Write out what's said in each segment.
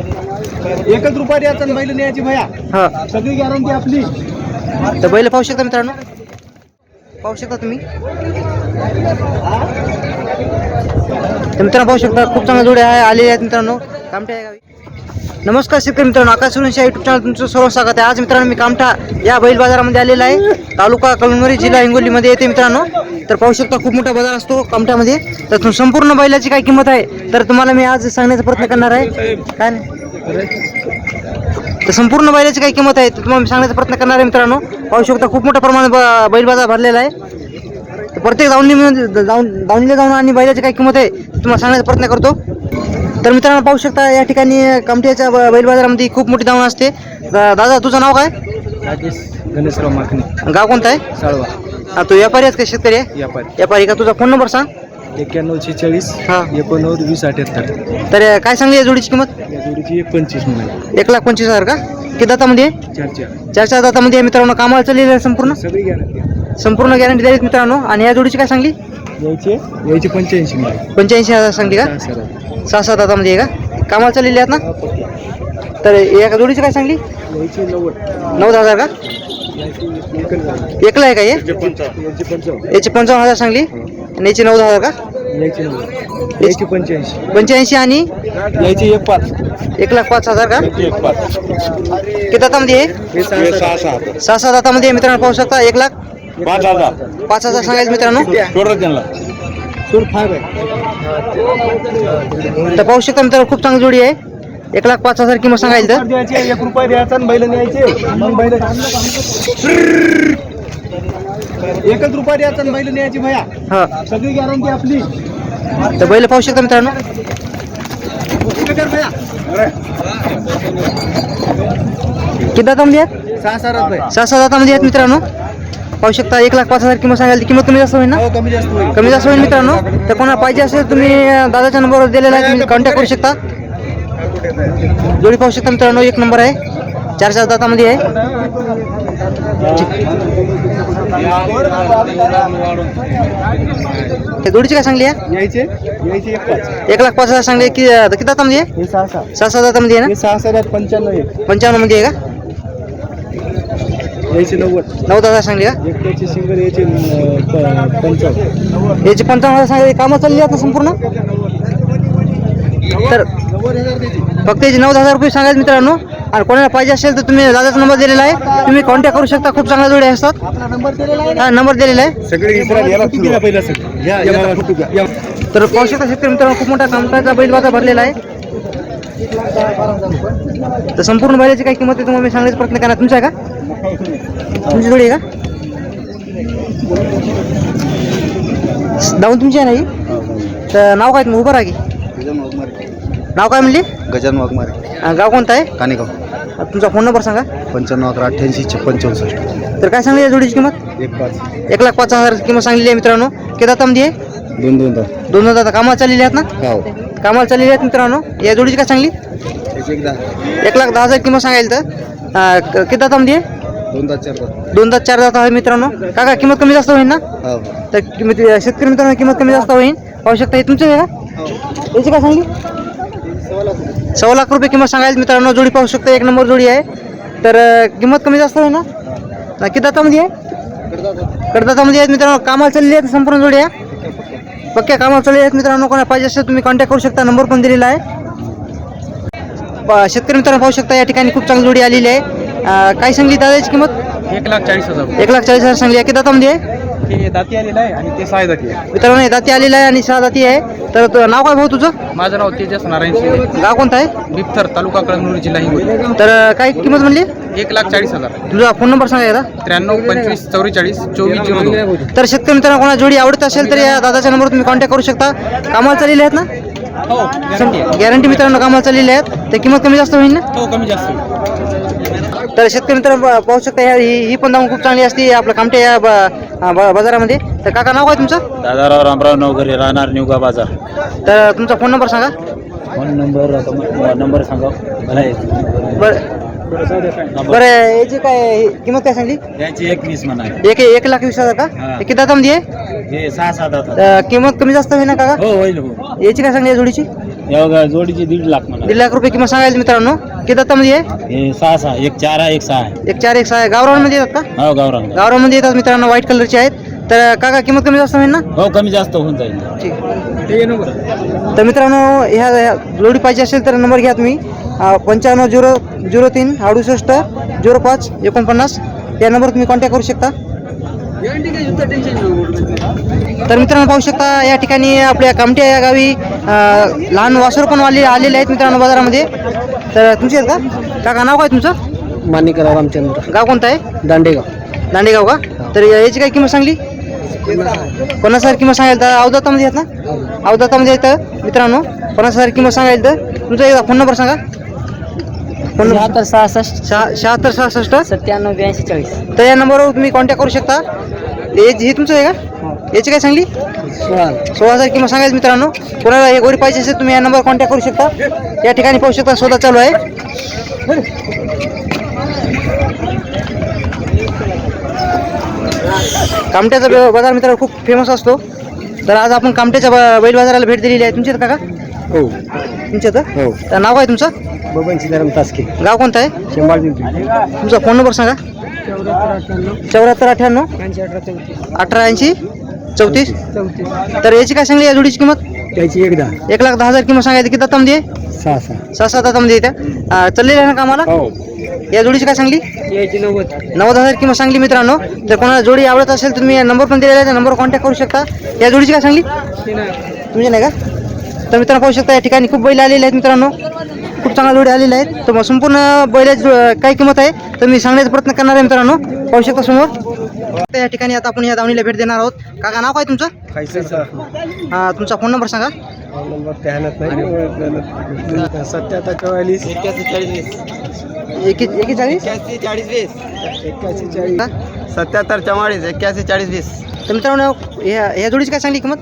एकच रुपया द्यायचा आणि बैल न्यायची भया. हा. सगळी गॅरंटी आपली. तर बैल पाहू शकता मित्रांनो? पाहू शकता तुम्ही? तर मित्रांनो पाहू शकता खूप चांगल्या जोड्या आहे आलेल्या आहेत मित्रांनो. कामठा या गावी. नमस्कार शेतकरी मित्रांनो आकाश युट्यूब चॅनल तुमचं सर्व स्वागत आहे. आज मित्रांनो मी कामठा या बैल बाजारामध्ये आलेला आहे. तालुका कळमनुरी जिल्हा हिंगोलीमध्ये येते मित्रांनो. तर पाहू शकता खूप मोठा बाजार असतो कामठामध्ये तर तुम- संपूर्ण बैलाची काय किंमत आहे? तर तुम्हाला मी आज सांगण्याचा प्रयत्न करणार आहे. काय नाही? तर संपूर्ण बैलाची काय किंमत आहे? तर तुम्हाला मी सांगण्याचा प्रयत्न करणार आहे मित्रांनो. पाहू शकता खूप मोठ्या प्रमाणात ब- बैल बाजार भरलेला आहे. तर प्रत्येक दावणी जाऊन दावणीला जाऊन आणि बैलाची काय किंमत आहे? तुम्हाला सांगण्याचा प्रयत्न करतो. तर मित्रांनो पाहू शकता या ठिकाणी कमठ्याच्या बैल बाजारामध्ये खूप मोठी दावण असते. दा- दादा तुझं नाव काय? राजेश गणेशराव माखणे गाव कोणतं आहे? साळवा. हा तू व्यापारी आहेस का शेतकरी आहे? व्यापारी. व्यापारी का? तुझा फोन नंबर सांग. एक्क्याण्णव छेचाळीस हा. एकोणनव्वद वीस अठ्याहत्तर. तर काय सांगली या जोडीची किंमत? या जोडीची एक पंचवीस एक लाख पंचवीस हजार का? किती दातामध्ये आहे? चार चार. चार चार दातामध्ये आहे मित्रांनो कामाला चाललेलं आहे संपूर्ण? सगळी गॅरंटी संपूर्ण गॅरंटी द्यायची मित्रांनो. आणि या जोडीची काय सांगली? यायचे? यायचे पंच्याऐंशी हजार सांगली का? सहा सात हातामध्ये आहे का? कामाला चाललेली आहेत ना? तर एका जोडीची काय सांगली? यायचे नव्वद. नऊ हजार का? एकला आहे का हे? याची पंचावन्न. हजार सांगली? आणि याची नऊ हजार का? नव्वद. पंच्याऐंशी. पंच्याऐंशी आणि? यायचे एक पाच. एक लाख पाच हजार का? किती दातामध्ये आहे हे? सहा सात. दातामध्ये आहे मित्रांनो पाहू शकता एक लाख पाच हजार. पाच हजार सांगायचं मित्रांनो. त्यांना. तर पाहू शकता मित्रांनो खूप चांगली जोडी आहे. एक लाख पाच हजार किंमत सांगायचं तर द्यायचे एक रुपया द्यायचा आणि बैल न्यायचे. मग बैल एकच रुपया द्यायचा आणि बैल न्यायची भया. हा. सगळी गॅरंटी आपली. तर बैल पाहू शकता मित्रांनो. इकडे कर भया. किती दातामध्ये आहेत? सहा सहा रुपये सहा दातामध्ये आहेत मित्रांनो. पाहू शकता एक लाख पाच हजार किंमत सांगायला किंमत कमी जास्त होईल ना? हो कमी जास्त होईल. कमी जास्त होईल मित्रांनो. तर कोणाला पाहिजे असेल तुम्ही दादाच्या नंबरवर दिलेला आहे तुम्ही कॉन्टॅक्ट करू शकता. जोडी पाहू शकता मित्रांनो एक नंबर आहे. चार चार दातामध्ये आहे. त्या जोडीची काय सांगली आहे? एक लाख पाच हजार सांगली की किती दातामध्ये आहे? सहा सहा. दातामध्ये आहे हे सहा सहा पंच्याण्णव ना पंचावन्नमध्ये आहे का? यायचे नव्वद. नऊ हजार सांगली का? एकट्याचे सिंगल प- पंचावन्न. याची पंचावन्न हजार सांगली. कामं चालली आहेत ना संपूर्ण? तर फक्त याचे नऊ हजार रुपये सांगायचे मित्रांनो. आणि कोणाला पाहिजे असेल तर तुम्ही दादाचा नंबर दिलेला आहे. तुम्ही कॉन्टॅक्ट करू शकता. खूप चांगल्या जोडी असतात. आपला नंबर दिलेला आहे. हा नंबर दिलेला आहे सगळे. तर पाहू शकता शेतकरी मित्रांनो खूप मोठा कामकाचा बैल बाजार भरलेला आहे. तर संपूर्ण बैलाची काय किंमत आहे तुम्हाला मी सांगण्याचा प्रयत्न करा तुमचा आहे का? तुमची जोडी आहे का? जाऊन तुमची आहे नाही तर नाव काय? तुम्ही उभं राहा की. नाव काय म्हणली? गजान वाघमारे. गाव कोणतं आहे? कानेगाव. तुमचा फोन नंबर सांगा. पंच्याण्णव अकरा अठ्ठ्याऐंशी छप्पन चौसष्ट. तर काय सांगली या जोडीची किंमत? एक पाच. एक लाख पाच हजार किंमत सांगलेली आहे मित्रांनो. किती दातामध्ये आहे? दोन दोन दहा दोन हजार दाता कामाला चाललेली आहेत ना? हो. कामाला चाललेली आहेत मित्रांनो. या जोडीची काय सांगली? एक लाख दहा हजार किंमत सांगायला तर. किती दातामध्ये आहे दोन दहा चार दात आहे मित्रांनो. काका किंमत कमी जास्त होईल ना? हो. तर किंमत शेतकरी मित्रांनो किंमत कमी जास्त होईल. पाहू शकता हे तुमचं का याची काय सांगली? सव्वा लाख रुपये. किंमत सांगायला मित्रांनो जोडी पाहू शकता एक नंबर जोडी आहे. तर किंमत कमी जास्त होईल ना? अं, किती दातामध्ये आहे? कडदातामध्ये आहेत मित्रांनो कामाला चाललेली आहेत संपूर्ण जोडी आहे. पक्क्या कामाला चाललेली आहेत मित्रांनो कोणा पाहिजे असेल तुम्ही कॉन्टॅक्ट करू शकता नंबर पण दिलेला आहे. शेतकरी मित्रांनो पाहू शकता या ठिकाणी खूप चांगली जोडी आलेली आहे. अं, काय सांगली दादाची किंमत? एक लाख चाळीस हजार. एक लाख चाळीस हजार सांगली. आहे किती दातामध्ये आहे? हे दाती आलेला आहे आणि ते सहा दाती आहे. मित्रांनो हे दाती आलेला आहे आणि सहा दाती आहे. तर तो- नाव काय भाऊ तुझं? माझं नाव तेजस नारायण शिंदे. गाव कोणतं आहे? बिप्थर तालुका कळमनुरी जिल्हा हिंगोली. तर अं, काय किंमत म्हणली? एक लाख चाळीस हजार. तुझा फोन नंबर सांगा एकदा. त्र्याण्णव पंचवीस चौवेचाळीस चोवीस झिरो दोन. तर शेतकरी मित्रांनो कोणा जोडी आवडत असेल तर या दादाच्या नंबरवर तुम्ही कॉन्टॅक्ट करू शकता. कामाला चाललेले आहेत ना? हो गॅरंटी मित्रांनो कामाला चाललेले आहेत. तर किंमत कमी जास्त होईल ना? हो कमी जास्त होईल. तर शेतकरी मित्रांनो प- पाहू शकता ह्या- ही ही पण दाम खूप चांगली असते आपल्या कामटे या ब- ब- बाजारामध्ये. तर काका नाव काय तुमचं? दादाराव रामराव नवघरे राहणार निवगा बाजार. तर तुमचा फोन नंबर सांगा. फोन नंबर नंबर सांगा. मला येत. बरं. बरं याची काय किंमत काय सांगली? याची एक वीस म्हणा. एक एक लाख वीस हजार का? हा. हे किती दातामध्ये आहे हे सहा सात आता. किंमत कमी जास्त होईल ना काका? हो होईल हो. याची काय सांगली या जोडीची? या बघा जोडीची दीड लाख म्हणा. दीड लाख रुपये किंमत सांगायची मित्रांनो. किती आहे हे सहा सहा. एक चार आहे एक सहा आहे. एक चार एक सहा आहे. गावरामध्ये येतात का? हो गावरान. गावरामध्ये येतात मित्रांनो व्हाईट कलरचे आहेत. तर काका किंमत कमी जास्त होईल ना? हो कमी जास्त होऊन जाईल. ठीक. तर मित्रांनो ह्या ह्या जोडी पाहिजे असेल तर नंबर घ्या तुम्ही. पंच्याण्णव झिरो झिरो तीन अडुसष्ट झिरो पाच एकोणपन्नास. या नंबरवर तुम्ही कॉन्टॅक्ट करू शकता. तर मित्रांनो पाहू शकता या ठिकाणी आपल्या कामट्या या गावी लहान वासर पण आले आलेले आहेत मित्रांनो बाजारामध्ये. तर तुमचे आहेत का? काका नाव काय तुमचं? माणिकराव रामचंद्र. गाव कोणतं आहे? दांडेगाव. दांडेगाव का? तर याची काय किंमत सांगली? पन्नास हजार किंमत सांगायला तर अवदातामध्ये आहेत ना? अवदातामध्ये येतं मित्रांनो पन्नास हजार किंमत सांगायला तर तुमचा एकदा फोन नंबर सांगा. फोन शहात्तर सहासष्ट शहा शहात्तर सहासष्ट? सत्त्याण्णव ब्याऐंशी चाळीस. तर या नंबरवर तुम्ही कॉन्टॅक्ट करू शकता. एज ही तुमचं आहे का? याची काय सांगली? सोळा सोळा हजार किंमत सांगायचं मित्रांनो. कोणाला हे गोरी पाहिजे असेल तुम्ही या नंबर कॉन्टॅक्ट करू शकता. या ठिकाणी पाहू शकता शोधा चालू आहे. कामट्याचा बाजार मित्रांनो खूप फेमस असतो. तर आज आपण कामट्याच्या ब- बैल बाजाराला भेट दिलेली आहे. तुमच्यात का? हो. तुमच्यात हो. तर नाव काय तुमचं? बबन सीताराम तासके. गाव कोणतं आहे? शेंबाळ पिंपरी तुमचा फोन नंबर सांगा. चौऱ्याहत्तर अठ्ठ्याण्णव. अठरा ऐंशी चौतीस. तर याची काय सांगली या जोडीची किंमत? त्याची एकदा एक लाख दहा हजार किंमत सांगायची. किती दातामध्ये सहा सहा. सहा सात दातामध्ये येत्या चाललेली आहे ना कामाला? हो. या जोडीची काय सांगली? याची नव्वद. नव्वद हजार किंमत सांगली मित्रांनो. जर कोणाला जोडी आवडत असेल तुम्ही या नंबर पण दिलेला आहे. त्या नंबरवर कॉन्टॅक्ट करू शकता. या जोडीची काय सांगली? तुमची नाही का? तर मित्रांनो पाहू शकता या ठिकाणी खूप बैल आलेले आहेत मित्रांनो. खूप चांगल्या जोडी आलेल्या आहेत तर मग संपूर्ण बैलाची काय किंमत आहे तर मी सांगण्याचा प्रयत्न करणार आहे मित्रांनो. पाहू शकता समोर. या ठिकाणी आता आपण या दावणीला भेट देणार आहोत. काका नाव काय तुमचं? हा, तुमचा फोन नंबर सांगा. सत्याहत्तर चौवालीस एकेचाळीस एक्क्याऐंशी चाळीस? सत्याहत्तर चव्वाळीस एक्क्याऐंशी चाळीस वीस तर मित्रांनो या या जोडीची काय सांगली किंमत?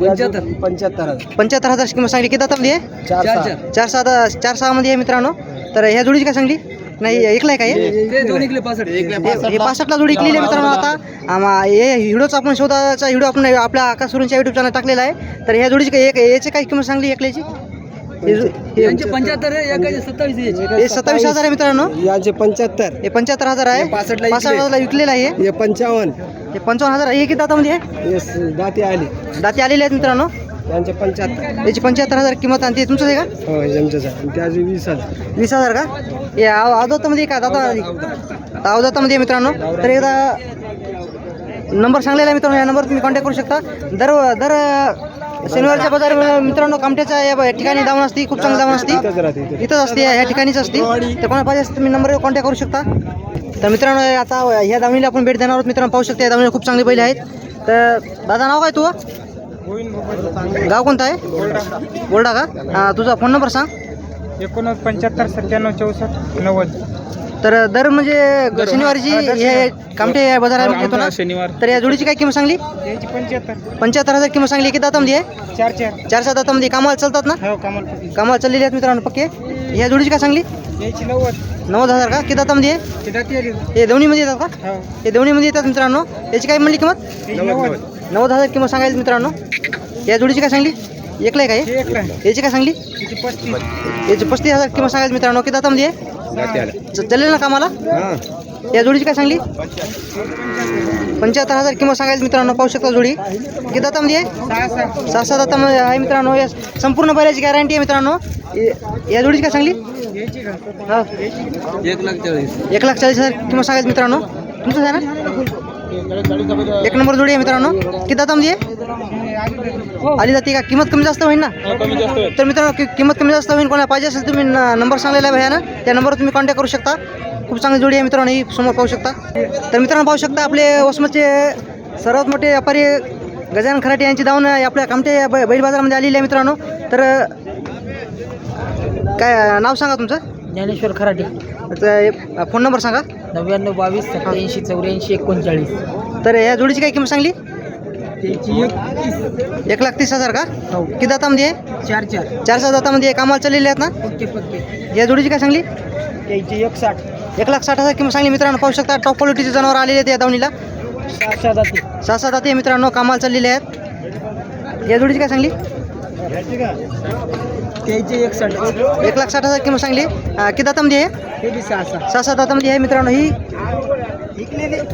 पंच्याहत्तर. पंच्याहत्तर हजार. पंच्याहत्तर हजार किंमत सांगली. किती दातामध्ये आहे? चार सहा. चार सहा. चार सहा मध्ये आहे मित्रांनो. तर ह्या जोडीची काय सांगली? नाही एकला आहे काय हे? पासष्टला जोडी इकलेली आहे मित्रांनो आता. आम्हा- हे व्हिडिओचा आपण शोधाचा व्हिडिओ आपण आपल्या आकाश सुरूंच्या युट्यूब चॅनल टाकलेला आहे. तर ह्या जोडीची काय एक याची काय किंमत सांगली एकल्याची? हे जो- हे- पंच्याहत्तर हे सत्तावीस हजार आहे मित्रांनो. याचे पंच्याहत्तर. हे पंच्याहत्तर हजार आहे. 65 ला पासष्ट विकले. हजारला विकलेलं आहे हे. पंचावन्न. हे पंचावन्न हजार हे किती दातामध्ये आहे? हे स- दाती आले. दाती आलेले आहेत मित्रांनो. त्यांचे पंच्याहत्तर. याची पंच्याहत्तर हजार किंमत आणि ते तुमचं आहे का? हो त्याचे वीस हजार. वीस हजार का? हे अव- अवधूतामध्ये का? दादा अवधूतामध्ये आहे मित्रांनो. तर एकदा नंबर सांगलेला आहे मित्रांनो या नंबर तुम्ही कॉन्टॅक्ट करू शकता. दर दर शनिवारच्या बाजार मित्रांनो कामट्याच्या या ठिकाणी जाऊन असते खूप चांगली जाऊन असते. इथंच असते या ठिकाणीच असते. तर कोणा पाहिजे असते तुम्ही नंबरवर कॉन्टॅक्ट करू शकता. तर मित्रांनो आता ह्या दावणीला आपण भेट देणार आहोत. मित्रांनो पाहू शकता या दावणीला खूप चांगली बैल आहेत. तर दादा नाव काय तू गाव कोणतं आहे? बोलडा का? तुझा फोन नंबर सांग. एकोणीस पंच्याहत्तर सत्त्याण्णव चौसष्ट नव्वद. तर दर म्हणजे शनिवारची हे कामटे या बाजारात येतो ना? शनिवार. तर या जोडीची काय किंमत सांगली? पंच्याहत्तर. पंच्याहत्तर हजार किंमत सांगली किती दातामध्ये आहे? चार चार. चार सात दातामध्ये. कामाला चालतात ना? हो कमाल कामाला चाललेली आहेत मित्रांनो पक्के. या जोडीची काय सांगली? नव्वद. नव्वद हजार का? किती दातामध्ये आहे? आली. हे दोन्हीमध्ये येतात का? हो. हे दोन्हीमध्ये येतात मित्रांनो. याची काय म्हणली किंमत? नव्वद. हजार किंमत सांगायची मित्रांनो. या जोडीची काय सांगली? एकला आहे का हे? हे? याची काय सांगली? याची पस्तीस हजार किंमत सांगायची मित्रांनो. किती दातामध्ये आहे? चालेल ना कामाला या जोडीची काय सांगली? पंच्याहत्तर. हजार किंमत सांगायची मित्रांनो पाहू शकता जोडी. किती दातामध्ये आहे? सहा सहा दातामध्ये आहे मित्रांनो. या संपूर्ण बैलाची गॅरंटी आहे मित्रांनो. ये- जोडीची काय सांगली? हा. एक लाख चाळीस. एक लाख चाळीस हजार किंमत सांगायची मित्रांनो. तुमचं आहे ना एक नंबर जोडी आहे मित्रांनो. किती दातामध्ये आहे? आली जाते का? किंमत कमी जास्त होईल ना? तर मित्रांनो किंमत कमी जास्त होईल. कोणाला पाहिजे असेल तुम्ही न- नंबर सांगलेला आहे भैयानं. त्या नंबरवर तुम्ही कॉन्टॅक्ट करू शकता. खूप चांगली जोडी आहे मित्रांनो ही समोर पाहू शकता. तर मित्रांनो पाहू शकता आपले वसमतचे सर्वात मोठे व्यापारी गजानन खराटे यांची धावून आपल्या कामटे बैल बाजारामध्ये आलेली आहे मित्रांनो. तर काय नाव सांगा तुमचं? ज्ञानेश्वर खराटे. तर फोन नंबर सांगा. नव्याण्णव बावीस सत्याऐंशी चौऱ्याऐंशी एकोणचाळीस. तर या जोडीची काय किंमत सांगली? त्याची एक एक लाख तीस हजार का? हो. किती दातामध्ये आहे? चार चार. चार सहा दातामध्ये कामाला चाललेले आहेत ना? पक्के पक्के. या जोडीची काय सांगली? त्याची एक साठ. एक लाख साठ हजार किंमत सांगली. मित्रांनो पाहू शकता टॉप क्वालिटीचे जनावर आलेले आहेत या दावणीला. सहा सहा जाती सहा सात दाते मित्रांनो कामाला चाललेले आहेत. या जोडीची काय सांगली? त्याची एक साठ. एक लाख साठ हजार किंमत सांगली. किती दातामध्ये आहे? हे सहा सहा. दातामध्ये आहे मित्रांनो. ही?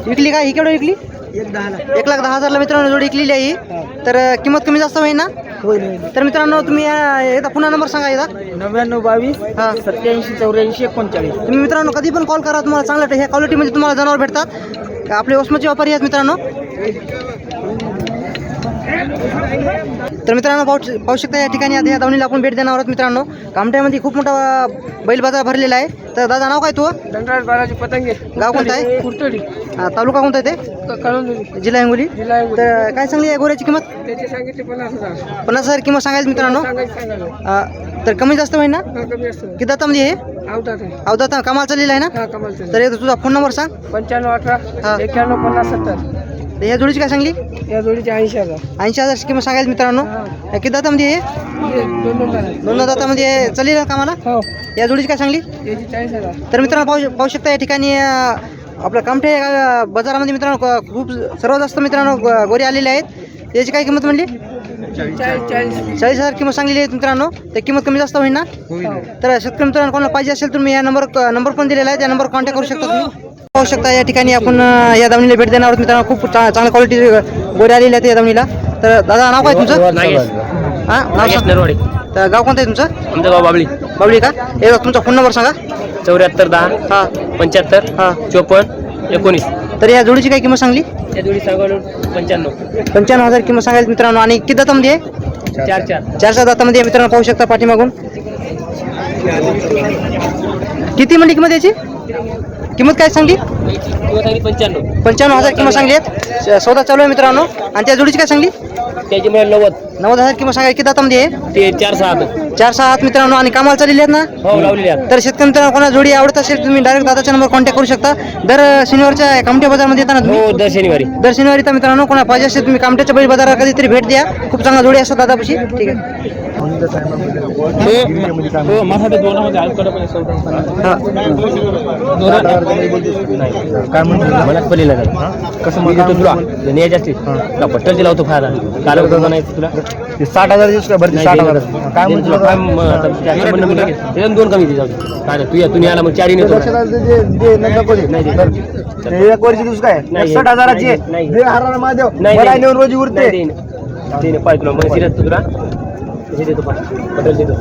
विकली का? ही केवढं विकली एक दहा लाख. एक लाख दहा हजारला मित्रांनो जोडी विकलेली आहे ही. तर किंमत कमी जास्त होईल ना? होईल तर मित्रांनो तुम्ही एकदा पुन्हा नंबर सांगा एकदा. नव्याण्णव बावीस हां. सत्याऐंशी चौऱ्याऐंशी एकोणचाळीस. तुम्ही मित्रांनो कधी पण कॉल करा तुम्हाला चांगल्या ह्या क्वालिटीमध्ये तुम्हाला जनावर भेटतात. आपले ओसमाचे व्यापारी आहेत मित्रांनो. तर मित्रांनो पाहू पाहू शकता या ठिकाणी आता या दावणीला आपण भेट देणार आहोत मित्रांनो. कामट्यामध्ये खूप मोठा बैल बाजार भरलेला आहे. तर दादा नाव काय तू दंडराज बालाजी पतंगे. गाव कोणतं आहे? कुर्तडी. तालुका कोणता आहे ते? जिल्हा हिंगोली. तर काय सांगली आहे गोऱ्याची किंमत? त्याचे सांगितले पन्नास हजार. पन्नास हजार किंमत सांगायचं मित्रांनो. तर कमी जास्त होईल ना? हा किती दातामध्ये हे? आवतात आहे. अवदाता कमाल चाललेला आहे ना? हा तर तुझा फोन नंबर सांग. पंच्याण्णव हा. अठरा एक्क्याण्णव पन्नास सत्तर. तर ह्या जोडीची काय सांगली? या जोडीचे ऐंशी हजार. ऐंशी हजार किंमत सांगायचं मित्रांनो. किती दातामध्ये हे हे दोन दोन हजार दोन दातामध्ये चालेल का मला हो. या जोडीची काय सांगली? याची चाळीस हजार. तर मित्रांनो पाहू पाहू शकता या ठिकाणी अं, आपलं कामठे या बाजारामध्ये मित्रांनो क- खूप सर्वात जास्त मित्रांनो ग- गोरे आलेले आहेत. याची काय किंमत म्हणली? चाळीस चाळीस. चाळीस हजार किंमत सांगलेली आहे मित्रांनो. तर किंमत कमी जास्त होईल ना. तर शेतकरी मित्रांनो कोणाला पाहिजे असेल तुम्ही या नंबर नंबर पण दिलेला आहे. त्या नंबर कॉन्टॅक्ट करू शकता तुम्ही. पाहू शकता या ठिकाणी आपण या दावणीला भेट देणार आहोत मित्रांनो. खूप चांगल्या क्वालिटी गोरे आलेले आहेत या दावणीला. तर दादा नाव काय तुमचं? हां नाव सांग. नरवाडी. तर गाव कोणतं आहे तुमचं? आमचं गाव बाबळी. बावली का? एकदा तुमचा फोन नंबर सांगा. चौऱ्याहत्तर दहा हां. पंच्याहत्तर हां. चोपन्न एकोणीस. तर या जोडीची काय किंमत सांगली? त्या जोडी पंच्याण्णव. पंच्याण्णव हजार किंमत सांगायचं मित्रांनो. आणि किती दातामध्ये आहे? चार चार. चार सहा दातामध्ये मित्रांनो पाहू शकता पाठीमागून. किती म्हणजे किंमत याची? किंमत काय सांगली? पंच्याण्णव. पंच्याण्णव हजार किंमत सांगली आहे. सौदा चालू आहे मित्रांनो. आणि त्या जोडीची काय सांगली? त्याची मिळेल नव्वद. नव्वद हजार किंमत सांगायची. किती दातामध्ये आहे? ते चार सहा आहेत. चार सहा हात मित्रांनो. आणि कामाला चाललेली आहेत ना? हो लावलेले आहेत. तर शेतकरी मित्रांनो कोणा जोडी आवडत असेल तुम्ही डायरेक्ट दादाचा नंबर कॉन्टॅक्ट करू शकता. दर शनिवारच्या कामठ्या बाजारमध्ये येताना तुम्ही हो दर शनिवारी. दर शनिवारी तर मित्रांनो कोणा पाहिजे असेल तुम्ही कामट्याच्या बैल बाजारात कधीतरी भेट द्या. खूप चांगला जोडी असतात दादापाशी. ठीक आहे. अल्कडे पण हा. काय म्हणतो मला पलीला कसं म्हणतो तुला न्यायचे असते तुला पट्टल लावतो फायदा काल होतं नाही तुला? साठ हजार साठ हजार. काय म्हणतो काय दोन कमी जाऊ. काय तू या तुम्ही आला मग चारही नेतो एक वर्षी दिवस काय? नाही. एकसठ हजाराची. नाही, नाही. महादेव. नाही, मला नाही. नेऊन रोजी नाही, उरते पाय तुला. मग तुला. हे देतो पा देतो.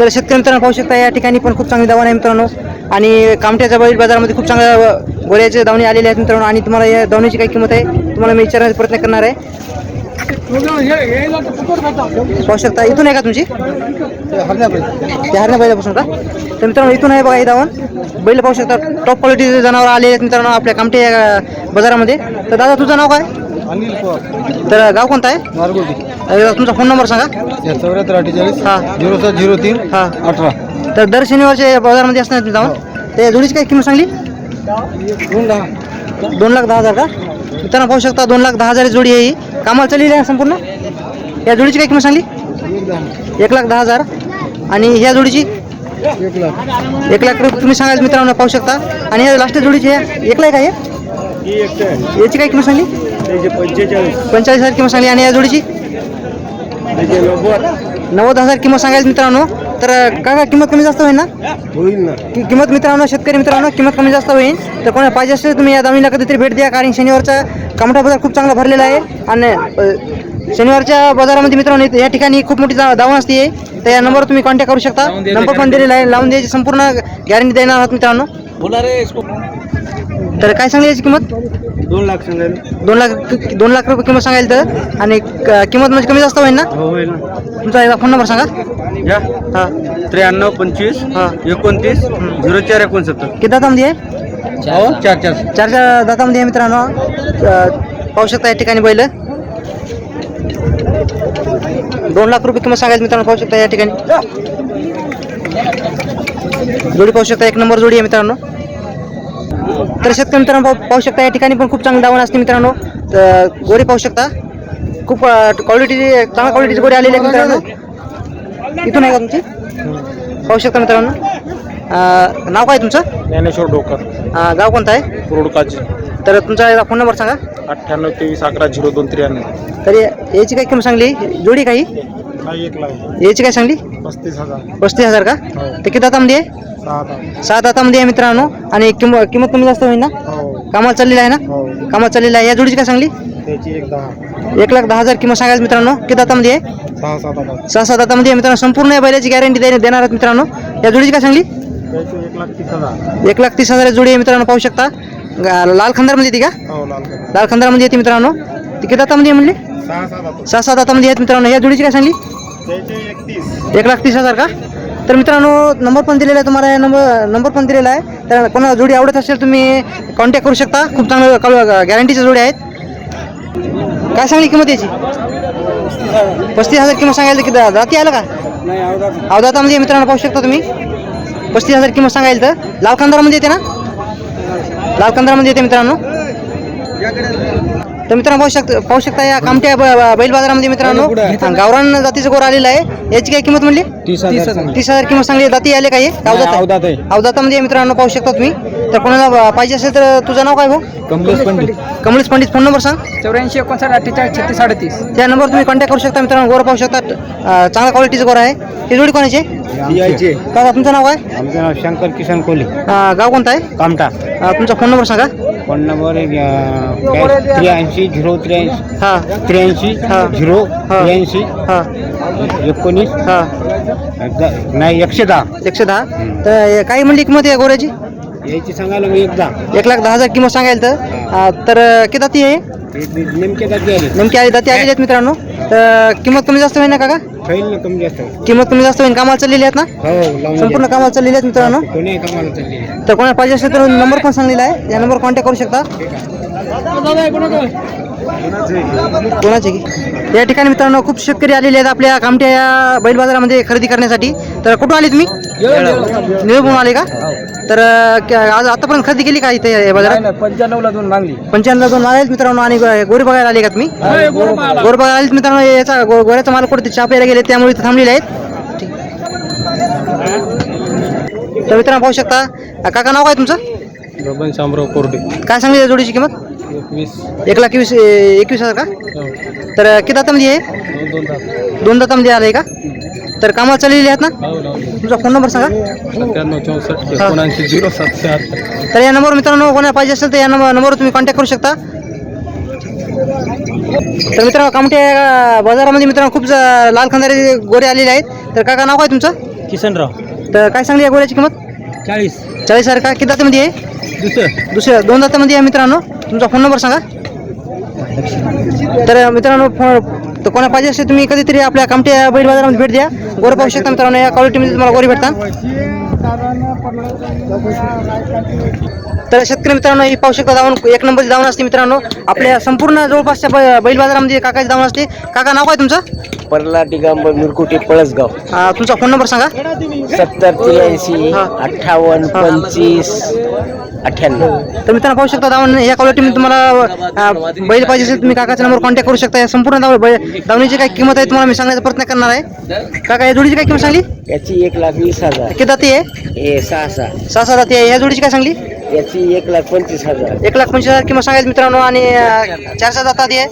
तर शेतकरी मित्रांनो पाहू शकता या ठिकाणी पण खूप चांगली दावण आहे मित्रांनो. आणि कामठ्याच्या बैल बाजारामध्ये खूप चांगल्या अ, दावणी आलेले आहेत मित्रांनो. आणि तुम्हाला या दावणीची काय किंमत आहे तुम्हाला मी विचारण्याचा प्रयत्न करणार आहे. पाहू शकता इथून आहे का तुमची? ते हरण्या बैलापासून का? तर मित्रांनो इथून आहे बघा हे दावण. बैल पाहू शकता टॉप क्वालिटीचे जनावर आले आहेत मित्रांनो आपल्या कामठे या बाजारामध्ये. तर दादा तुझं नाव काय? तर गाव कोणतं आहे? एकदा तुमचा फोन नंबर सांगा. चौऱ्याहत्तर अठ्ठेचाळीस हा. झिरो सात झिरो तीन हा. अठरा. तर दर शनिवारच्या या बाजारामध्ये असणार तुम्ही जाऊन. ते जोडीची काय किंमत सांगली? दोन दहा दोन लाख दहा हजार का? मित्रांनो पाहू शकता दोन लाख दहा हजार जोडी आहे ही. कामाला चाललेली आहे संपूर्ण? या जोडीची काय किंमत सांगली? एक दहा एक लाख दहा हजार. आणि ह्या जोडीची? एक लाख. एक लाख रुपये तुम्ही सांगायचं मित्रांनो पाहू शकता. आणि या लास्ट जोडीची आहे एक लाख आहे. याची काय किंमत सांगली? पंचेचाळीस. पंचेचाळीस हजार किंमत सांगली. आणि या जोडीची? नव्वद. हजार किंमत सांगायचं मित्रांनो. तर काका किंमत कमी जास्त होईल ना? होईल ना. कि- किंमत मित्रांनो शेतकरी मित्रांनो किंमत कमी जास्त होईल. तर कोणा पाहिजे असेल तुम्ही या दामीला कधीतरी भेट द्या कारण शनिवारचा कामठा बाजार खूप चांगला भरलेला आहे. आणि अ, शनिवारच्या बाजारामध्ये मित्रांनो इथे- या ठिकाणी खूप मोठी दा- दावण असते. तर या नंबर तुम्ही कॉन्टॅक्ट करू शकता. नंबर पण दिलेला आहे. लावून द्यायची संपूर्ण गॅरंटी देणार आहात मित्रांनो. तर काय सांगली याची किंमत? दोन लाख सांगायला. दोन लाख दोन लाख रुपये किंमत सांगायला तर? आणि क- किंमत म्हणजे कमी जास्त होईल ना? हो होईल ना. तुमचा एकदा फोन नंबर सांगा. या. हां. त्र्याण्णव पंचवीस हां. एकोणतीस झिरो चार एकोणसत्तर. किती दातामध्ये आहे? हो चार चार. चार चार दातामध्ये आहे मित्रांनो. अ, पाहू शकता या ठिकाणी बैल. दोन लाख रुपये किंमत सांगायचं मित्रांनो पाहू शकता या ठिकाणी. जोडी पाहू शकता एक नंबर जोडी आहे मित्रांनो. तर शेतकरी मित्रांनो पाहू पाहू शकता या ठिकाणी पण खूप चांगली दावण असते मित्रांनो. तर गोरी पाहू शकता. खूप क्वालिटी चांगल्या क्वालिटीची गोरी आलेली आहे मित्रांनो. इथून आहे का तुमची? पाहू शकता मित्रांनो. अ, नाव काय तुमचं? ज्ञानेश्वर डोकर. अ, गाव कोणतं आहे? कुरुडकाची तर तुमचा एकदा फोन नंबर सांगा. अठ्ठ्याण्णव तेवीस अकरा झिरो दोन त्र्याण्णव. तर या- याची काय किंमत सांगली? जोडी काही? एक लाख. याची काय सांगली? पस्तीस हजार. पस्तीस हजार का? हो. तर किती दातामध्ये आहे? सहा सात दातामध्ये आहे मित्रांनो. आणि किंमत किंमत कमी जास्त होईल ना? हो. कामाला चाललेला आहे ना? हो. कामाला चाललेला आहे. या जोडीची काय सांगली? त्याची एक दहा. एक लाख दहा हजार किंमत सांगायचं मित्रांनो. किती दातामध्ये आहे? सहा सात हजार सहा सात दातामध्ये आहे मित्रांनो. संपूर्ण या बैलाची गॅरंटी देणार आहेत मित्रांनो. या जोडीची काय सांगली? त्याची एक लाख तीस हजार. एक लाख तीस हजार जोडी आहे मित्रांनो पाहू शकता. गा- लाल खंदारमध्ये येते का? हो लाल कलर लाल खंदारमध्ये येते मित्रांनो. ती किती दातामध्ये म्हणले? सहा सात दातामध्ये आहेत मित्रांनो. या जोडीची काय सांगली? एक लाख तीस हजार का? तर मित्रांनो नंबर पण दिलेला आहे तुम्हाला. या नंबर नंबर पण दिलेला आहे. तर कोणाला जोडी आवडत असेल तुम्ही कॉन्टॅक्ट करू शकता. खूप चांगलं गॅरंटीच्या जोडी आहेत. काय सांगली किंमत याची? पस्तीस हजार किंमत सांगायला की दा- दाती आलं का? नाही अवधा अवदातामध्ये मित्रांनो पाहू शकता तुम्ही. पस्तीस हजार किंमत सांगायला तर. लाल कंदारामध्ये येते ना? लाल कंदारामध्ये येते मित्रांनो. तर मित्रांनो पाहू शकता पाहू शकता या कामट्या ब- बैल बाजारामध्ये मित्रांनो. गावरान जातीचं गोर आलेलं आहे. याची काय किंमत म्हणली? तीस हजार तीस हजार. किंमत सांगली. दाती आले अवधात आहे. अवदातामध्ये मित्रांनो पाहू शकता तुम्ही. तर कोणाला पाहिजे असेल तर तुझं नाव काय भाऊ? कमलेश पंडित. कमलेश पंडित. फोन नंबर सांग. चौऱ्याऐंशी एकोणसाठ अठ्ठेचाळीस छत्तीस अडतीस त्या नंबर तुम्ही कॉन्टॅक्ट करू शकता मित्रांनो. गोर पाहू शकता. अं, चांगल्या क्वालिटीचं गोर आहे. ही जोडी कोणाची? आहे? यायचे दादा तुमचं नाव काय? आमचं नाव शंकर किशन कोहली अं, गाव कोणतं आहे? कामटा अं, तुमचा फोन नंबर सांगा. फोन नंबर त्र्याऐंशी झिरो त्र्याऐंशी. हां. त्र्याऐंशी हा. झिरो हा. त्र्याऐंशी. हां. एकोणीस. हां. द- नाही एकशे दहा. एकशे दहा? तर हे काही म्हणली किंमत आहे गोऱ्याची? यायची सांगायला मग एकदा. एक लाख दहा हजार किंमत सांगायला तर. अं, तर किती दाती आहे? नेमके जाती आले नेमकी आली दाती आलेली आहेत मित्रांनो. तर किंमत कमी जास्त होईल ना काका? होईल ना कमी जास्त किंमत कमी जास्त होईल. कामाला चाललेली आहेत ना? हो लावून संपूर्ण कामाला चाललेली आहेत मित्रांनो. कोणी कामाला चालली तर कोणाला पाहिजे असेल तर नंबर पण सांगलेला आहे. या नंबर कॉन्टॅक्ट करू शकता. कोणाचे की? या ठिकाणी मित्रांनो खूप शेतकरी आलेले आहेत आपल्या कामट्या या बैल बाजारामध्ये खरेदी करण्यासाठी. तर कुठून आले तुम्ही? निळपून आले का? तर आज आतापर्यंत खरेदी केली का इथे या बाजारात? पंच्याण्णवला दोन मागली. पंच्याण्णव दोन आले मित्रांनो आणि गोरी बघायला आले का तुम्ही? गोर बघायला आले. मित्रांनो याचा गोऱ्याचा माल कुठे चहा प्यायला गेले त्यामुळे इथे थांबलेले आहेत. तर मित्रांनो पाहू शकता. काका नाव काय तुमचं? बबन शामराव कोरडे. काय सांगली या जोडीची किंमत? एक लाख एकवीस एकवीस हजार का? तर अं, किती दातामध्ये आहे दोन दातामध्ये आलं आहे का तर कामाला चाललेली आहेत ना? हो लावले तुमचा फोन नंबर सांगा. हा. झिरो तर या नंबर मित्रांनो कोणाला पाहिजे असेल तर या नंबर नंबरवर तुम्ही कॉन्टॅक्ट करू शकता. तर मित्रांनो कामठे या बाजारामध्ये मित्रांनो खूप लाल खंदारे गोरे आलेले आहेत. तर काका नाव काय तुमचं? किसनराव तर काय सांगली या गोऱ्याची किंमत? चाळीस. चाळीस हजार का? किती दातामध्ये आहे? दुसरं. दुसऱ्या दोन दातामध्ये आहे मित्रांनो. तुमचा फोन नंबर सांगा. तर मित्रांनो फोन तर कोणा पाहिजे असेल तुम्ही कधीतरी आपल्या कामटे या बैल बाजारामध्ये भेट द्या. गोरं पाहू शकता मित्रांनो या क्वालिटीमध्ये तुम्हाला गोरी भेटतात. तर शेतकरी मित्रांनो ही पाहू शकता जाऊन एक नंबरची धावण असते मित्रांनो. आपल्या संपूर्ण जवळपासच्या बैल बाजारामध्ये काकाची धावण असते. काका नाव काय तुमचं? परला दिगंबर मिरकुटे पळसगाव. तुमचा फोन नंबर सांगा. सत्तर त्र्याऐंशी. अठ्ठावन्न. पंचवीस अठ्ठ्याण्णव. तर मित्रांनो पाहू शकता धावण. या क्वालिटीमध्ये तुम्हाला बैल पाहिजे असेल तुम्ही काकाचा नंबर कॉन्टॅक्ट करू शकता. या संपूर्ण धाव बैल धावणीची काय किंमत आहे तुम्हाला मी सांगण्याचा प्रयत्न करणार आहे. काका या जोडीची काय किंमत सांगली? याची एक लाख वीस हजार. किती आहे? हे सहा सहा. सहा सहा आहे या जोडीची काय सांगली? याची एक लाख पंचवीस हजार. एक लाख पंचवीस हजार किंमत सांगायची मित्रांनो आणि अं, चार सहा दाता आहे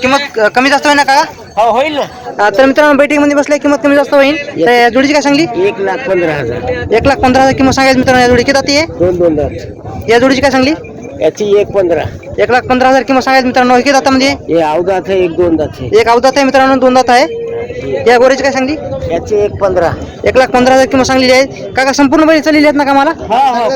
किंमत अं, कमी जास्त होईल ना काका? हो होईल ना. अं, तर मित्रांनो बैठकमध्ये बसल्या किंमत कमी जास्त होईल. तर या जोडीची काय सांगली? एक लाख पंधरा हजार. एक लाख पंधरा हजार किंमत सांगायची मित्रांनो या जोडी किती दाती आहे दोन दोन दात या जोडीची काय सांगली? याची एक पंधरा. एक लाख पंधरा हजार किंमत सांगायची मित्रांनो किती दातामध्ये आहे? हे अवदात आहे एक दोन दात आहे. एक अवदात आहे मित्रांनो दोन दात आहे. या गोऱ्याची काय सांगली? याची एक पंधरा. एक लाख पंधरा हजार किंमत सांगलेली आहे. काका संपूर्ण बैल चाललेली आहेत ना कामाला? हो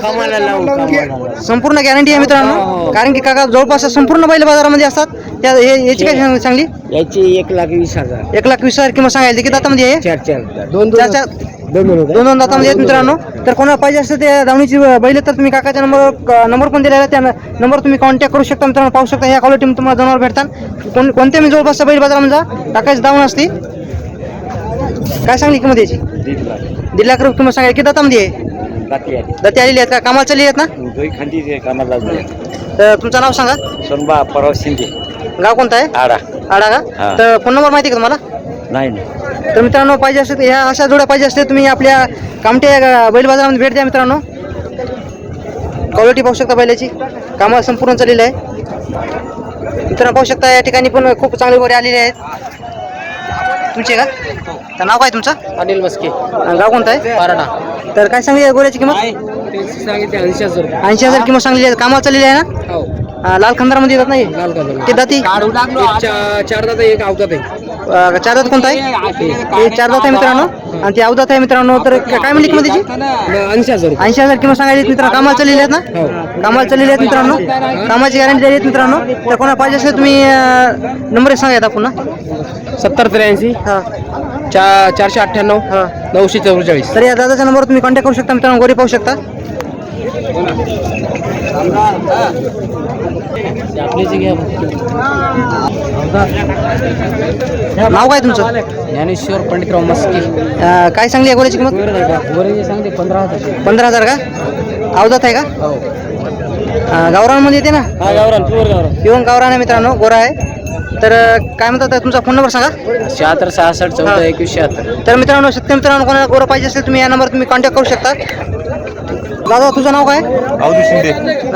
हो. संपूर्ण गॅरंटी आहे मित्रांनो. कारण की काका जवळपास संपूर्ण बैल बाजारामध्ये असतात. त्या हे- याची काय सांग- सांगली? याची एक लाख वीस हजार. एक लाख वीस हजार किंमत सांगायची किती दातामध्ये आहे चार चार. दोन चार चार. दोन दोन. दोन दोन दातामध्ये आहेत मित्रांनो. तर कोणाला पाहिजे असेल ते धावणीची बैल तर तुम्ही काकाच्या नंबर नंबर पण दिलेला आहे. त्या नंबर तुम्ही कॉन्टॅक्ट करू शकता मित्रांनो. पाहू शकता. या क्वालिटी तुम्हाला जनावर भेटतात. कोण कोणत्या मी जवळपासच्या बैल बाजारामध्ये जा काकाची धावण असते. काय सांगली किंमत याची? दीड लाख. दीड लाख रुपये किंमत सांगायची किती दातामध्ये आहे? बाकी आहे दाती आलेली आहेत का? कामाला चालली आहेत ना? दोन खांदी कामाला तर तुमचं नाव सांगा. सोनबा परवा शिंदे. गाव कोणतं आहे? आडा. आडा का? हा. तर फोन नंबर माहिती आहे का तुम्हाला? नाही नाही. तर मित्रांनो पाहिजे असेल तर ह्या अशा जोड्या पाहिजे असते तुम्ही आपल्या कामटे या बैल बाजारामध्ये भेट द्या मित्रांनो. क्वालिटी पाहू शकता बैलाची. कामाला संपूर्ण चाललेलं आहे. मित्रांनो पाहू शकता या ठिकाणी पण खूप चांगले गोरे आलेले आहेत. तुमचे का? तर नाव काय तुमचं? अनिल मस्के. गाव कोणतं आहे? पाराडा तर काय सांगली गोऱ्याची किंमत? सांगितले ऐंशी हजार रुपये. ऐंशी हजार किंमत सांगली आहे. कामाला चाललेली आहे ना? हो. अं, लाल खंदारमध्ये येतात नाही लाल कलर ते दाती? चार दात एक अवतात आहे. चार दात कोणता आहे? ते चार दात आहे मित्रांनो. आणि ते अवदात आहे मित्रांनो तर काय म्हणली किंमत त्याची ऐंशी हजार ऐंशी हजार किंमत सांगायची मित्रांनो. कामाला चाललेले आहेत ना? हो. कामाला चाललेले आहेत मित्रांनो. कामाची गॅरंटी दिली आहेत मित्रांनो. तर कोणाला पाहिजे असेल तुम्ही नंबर सांगा आता पुन्हा. सत्तर त्र्याऐंशी हा. चा चारशे अठ्ठ्याण्णव हा. नऊशे चौवेचाळीस तर या दादाच्या नंबरवर तुम्ही कॉन्टॅक्ट करू शकता मित्रांनो. गोरी पाहू शकता. नाव काय तुमचं? ज्ञानेश्वर पंडितराव मस्के. अं, काय सांगली आहे गोऱ्याची किंमत? गोरे सांगते पंधरा हजार पंधरा हजार का? अवदात आहे का? हो. अं, गावरानमध्ये येते ना? हा गावरान प्युअर गावरान. पिवून गावरान आहे मित्रांनो गोरा आहे. तर अं, काय म्हणतात तुमचा फोन नंबर सांगा. शहात्तर सहासष्ट चौदा एकवीस शहात्तर. तर मित्रांनो शेतकरी मित्रांनो कोणाला गोरं पाहिजे असेल तुम्ही या नंबर तुम्ही कॉन्टॅक्ट करू शकता. दादा तुझं नाव काय? अवधू शिंदे.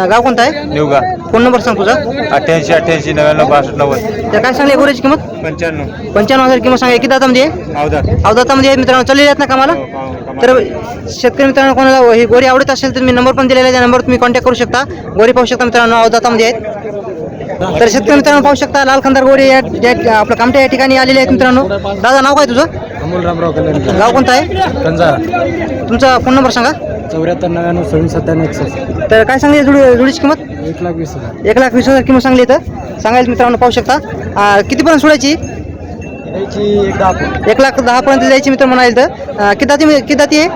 गाव कोणतं आहे? निवगा. फोन नंबर सांग तुझा. अठ्ठ्याऐंशी अठ्ठ्याऐंशी नव्याण्णव बासष्ट नव्वद. तर काय सांगली गोऱ्याची किंमत? पंच्याण्णव. पंच्याण्णव हजार किंमत सांगा किती दातामध्ये? अवधात. अवदातामध्ये आहेत मित्रांनो चाललेले आहेत ना कामाला? तर शेतकरी मित्रांनो कोणाला ही गोरी आवडत असेल तर मी नंबर पण दिलेला आहे. त्या नंबर तुम्ही कॉन्टॅक्ट करू शकता. गोरी पाहू शकता मित्रांनो अवदातामध्ये आहेत. तर शेतकरी मित्रांनो पाहू शकता लाल खंदार गोरी या या- आपलं कामठ्या या ठिकाणी आलेले आहेत मित्रांनो. दादा नाव काय तुझं? अमोल रामराव कल्याण गाव कोणतं आहे? तुमचा फोन नंबर सांगा. चौऱ्याहत्तर नव्याण्णव सव्वीस सत्त्याण्णव एकसष्ट. तर काय सांगली जुडी जुडीची किंमत? एक लाख वीस हजार. एक लाख वीस हजार किंमत सांगली तर सांगायला मित्रांनो पाहू शकता. कितीपर्यंत सोडायची? याची एक दहा एक लाख दहापर्यंत जायची मित्र म्हणाल तर. किती दाती किती दाती आहे?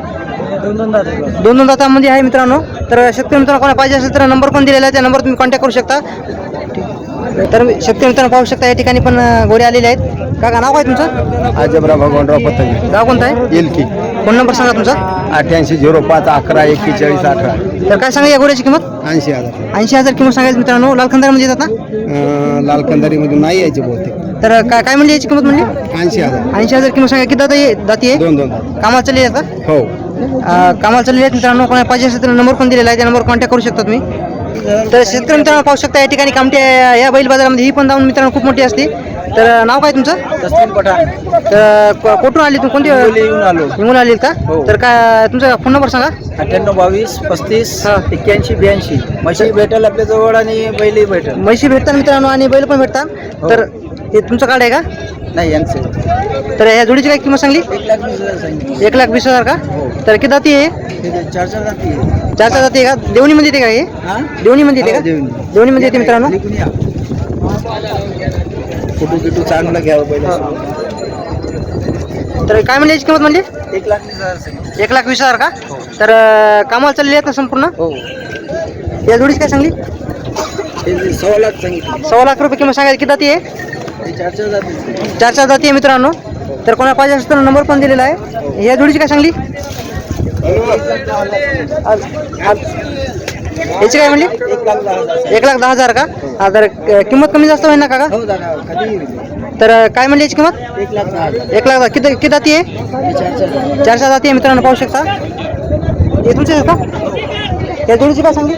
दोन दोन दहा दोन दोन दातामध्ये आहे मित्रांनो. तर शेतकरी मित्रांनो कोणा पाहिजे असेल तर नंबर पण दिलेला आहे. त्या नंबर तुम्ही कॉन्टॅक्ट करू शकता. तर शेतकरी मित्रांनो पाहू शकता या ठिकाणी पण अं, गोरे आलेले आहेत. काका नाव काय तुमचं? आजबरा भगवानराव पत्ताजी गाव कोणतं आहे? येईल की फोन नंबर सांगा तुमचा. अठ्ठ्याऐंशी झिरो पाच अकरा एक्केचाळीस अठरा. तर काय सांगा या गोऱ्याची किंमत? ऐंशी हजार. ऐंशी हजार किंमत सांगायची मित्रांनो. लाल खंदारमध्ये येतात ना? अं, लाल कंदारीमधून नाही यायचे बहुतेक. तर काय काय म्हणली याची किंमत म्हणली? ऐंशी हजार. ऐंशी हजार किंमत सांगा. किती दाता आहे? दाती आहे? दोन दोन. कामाला चालली आहेत का हो. अं, कामाला चाललेले आहेत मित्रांनो. कोणा पाहिजे असेल तर नंबर पण दिलेला आहे. त्या नंबर कॉन्टॅक्ट करू शकता तुम्ही. तर शेतकरी मित्रांनो पाहू शकता या ठिकाणी कामटे या बैल बाजारामध्ये ही पण जाऊन मित्रांनो खूप मोठी असते. तर नाव काय तुमचं? तस्लीम पठाण. तर को- कुठून आली तू कोणती येऊन आलो. निघून आली का? हो. तर काय तुमचा फोन नंबर सांगा. अठ्ठ्याण्णव बावीस पस्तीस हा. एक्क्याऐंशी ब्याऐंशी. म्हशी भेटेल आपल्या जवळ आणि बैलही भेटेल. म्हशी भेटतात मित्रांनो आणि बैल पण भेटतात. हो. तर हे तुमचं कार्ड आहे का? नाही यांचे. तर ह्या जोडीची काय किंमत सांगली? एक लाख वीस हजार सांगितले एक लाख वीस हजार का? तर किती जाती आहे? हे चार चार जाती आहे. चार चार जाती आहे का? देवणीमध्ये येते का हे? हा? देवणीमध्ये येते हो, का? देवणी. देवणीमध्ये येते मित्रांनो. निघून या. फोटो बिटू चांगला घ्यावं पहिले. तर काय म्हणली याची किंमत म्हणली? एक लाख वीस हजार. एक लाख वीस हजार का? तर अं, कामाला चाललेली आहेत ना संपूर्ण? हो. या जोडीची काय सांगली? हे जे सव्वा लाख सांगितले. सव्वा लाख रुपये किंमत सांगायची किती आहे? हे चार चार जाती चार चार जाती आहे मित्रांनो. तर कोणा पाहिजे असेल तर नंबर पण दिलेला आहे. या जोडीची काय सांगली? याची काय म्हणली? एक लाख दहा हजार का? हा, तर किंमत कमी जास्त होईल ना काका? हो दादा कधी होईल? तर काय म्हणली याची किंमत? एक लाख दहा हजार. एक लाख दहा. किती किती जाती आहे? हे चार चार जाती. चार चार जाती आहे मित्रांनो पाहू शकता. हे तुमचे आहेत का? या जोडीची काय सांगली?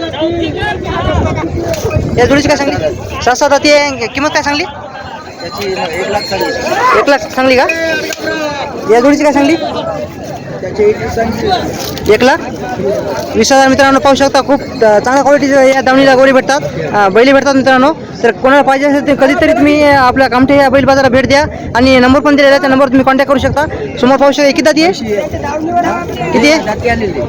या जोडीची काय सांगली? सात सात जाती आहे. किंमत काय सांगली? त्याची एक लाख एक लाख सांगली का? या जोडीची काय सांगली? एक लाख वीस हजार मित्रांनो पाहू शकता खूप चांगल्या क्वालिटीच्या या दावणीला गोळी भेटतात. बैली भेटतात मित्रांनो. तर कोणाला पाहिजे असेल तर कधीतरी तुम्ही आपल्या कामठे या बैल बाजारात भेट द्या. आणि नंबर पण दिलेला आहे त्या नंबर तुम्ही कॉन्टॅक्ट करू शकता. समोर पाहू शकता किती दाती आहे? किती आहे?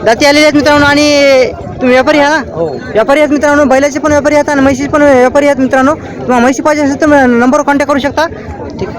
दाती आलेली आहेत मित्रांनो आणि तुम्ही व्यापारी आहात ना? हो. व्यापारी आहेत मित्रांनो बैलाचे पण व्यापारी आहेत आणि म्हशीचे पण व्यापारी आहेत मित्रांनो. तुम्हाला म्हशी पाहिजे असेल तर नंबर कॉन्टॅक्ट करू शकता. ठीक.